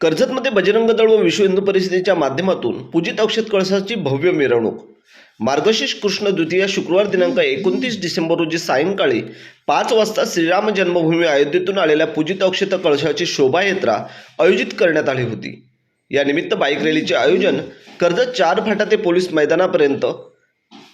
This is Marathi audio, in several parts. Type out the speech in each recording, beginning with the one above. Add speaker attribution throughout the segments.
Speaker 1: कर्जतमध्ये बजरंग दळ व विश्व हिंदू परिषदेच्या माध्यमातून पूजित अक्षत कळसाची भव्य मिरवणूक. मार्गशीर्ष कृष्ण द्वितीया शुक्रवार दिनांक एकोणतीस डिसेंबर रोजी सायंकाळी पाच वाजता श्रीराम जन्मभूमी अयोध्येतून आलेल्या पूजित अक्षत कळशाची शोभायात्रा आयोजित करण्यात आली होती. यानिमित्त बाईक रॅलीचे आयोजन कर्जत चार फाटा ते पोलीस मैदानापर्यंत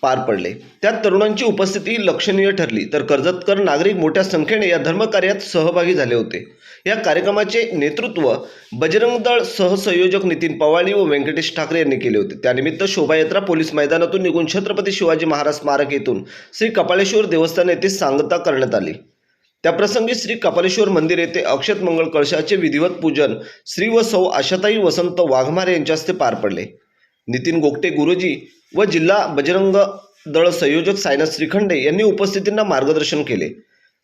Speaker 1: पार पडले. त्यात तरुणांची उपस्थिती लक्षणीय ठरली. तर कर्जतकर नागरिक मोठ्या संख्येने या धर्मकार्यात सहभागी झाले होते. या कार्यक्रमाचे नेतृत्व बजरंग दळ सहसंयोजक नितीन पवाळी व व्यंकटेश ठाकरे यांनी केले होते. त्यानिमित्त शोभायात्रा पोलीस मैदानातून निघून छत्रपती शिवाजी महाराज स्मारक येथून श्री कपाळेश्वर देवस्थान येथे सांगता करण्यात आली. त्याप्रसंगी श्री कपालेश्वर मंदिर येथे अक्षत मंगळ कळशाचे विधिवत पूजन श्री व सौ आशाताई वसंत वाघमारे यांच्या हस्ते पार पडले. नितीन गोगटे गुरुजी व जिल्हा बजरंग दळ संयोजक सायना श्रीखंडे यांनी उपस्थितींना मार्गदर्शन केले.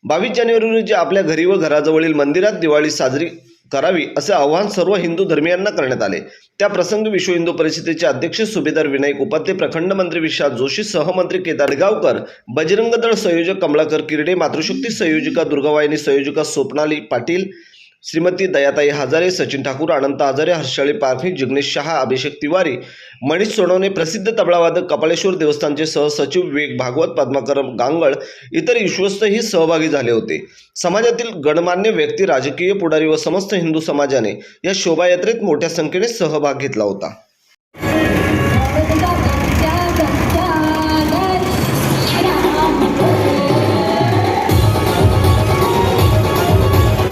Speaker 1: बावीस जानेवारी रोजी आपल्या घरी व घराजवळील मंदिरात दिवाळी साजरी करावी असे आवाहन सर्व हिंदू धर्मियांना करण्यात आले. त्या प्रसंगी विश्व हिंदू परिषदेचे अध्यक्ष सुभेदार विनायक उपाध्ये प्रखंड मंत्री विशाल जोशी सहमंत्री केदार गावकर बजरंग दळ संयोजक कमलाकर किरडे मातृशक्ती संयोजिका दुर्गावाहिनी संयोजिका स्वप्नाली पाटील श्रीमती दयाताई हजारे सचिन ठाकूर अनंत हजारे हर्षाळी पारखी जिग्नेश शहा अभिषेक तिवारी मनीष सोनवणे प्रसिद्ध तबलावादक कपालेश्वर देवस्थानचे सहसचिव विवेक भागवत पद्माकर गांगळ इतर विश्वस्तही सहभागी झाले होते. समाजातील गणमान्य व्यक्ती राजकीय पुढारी व समस्त हिंदू समाजाने या शोभायात्रेत मोठ्या संख्येने सहभाग घेतला होता.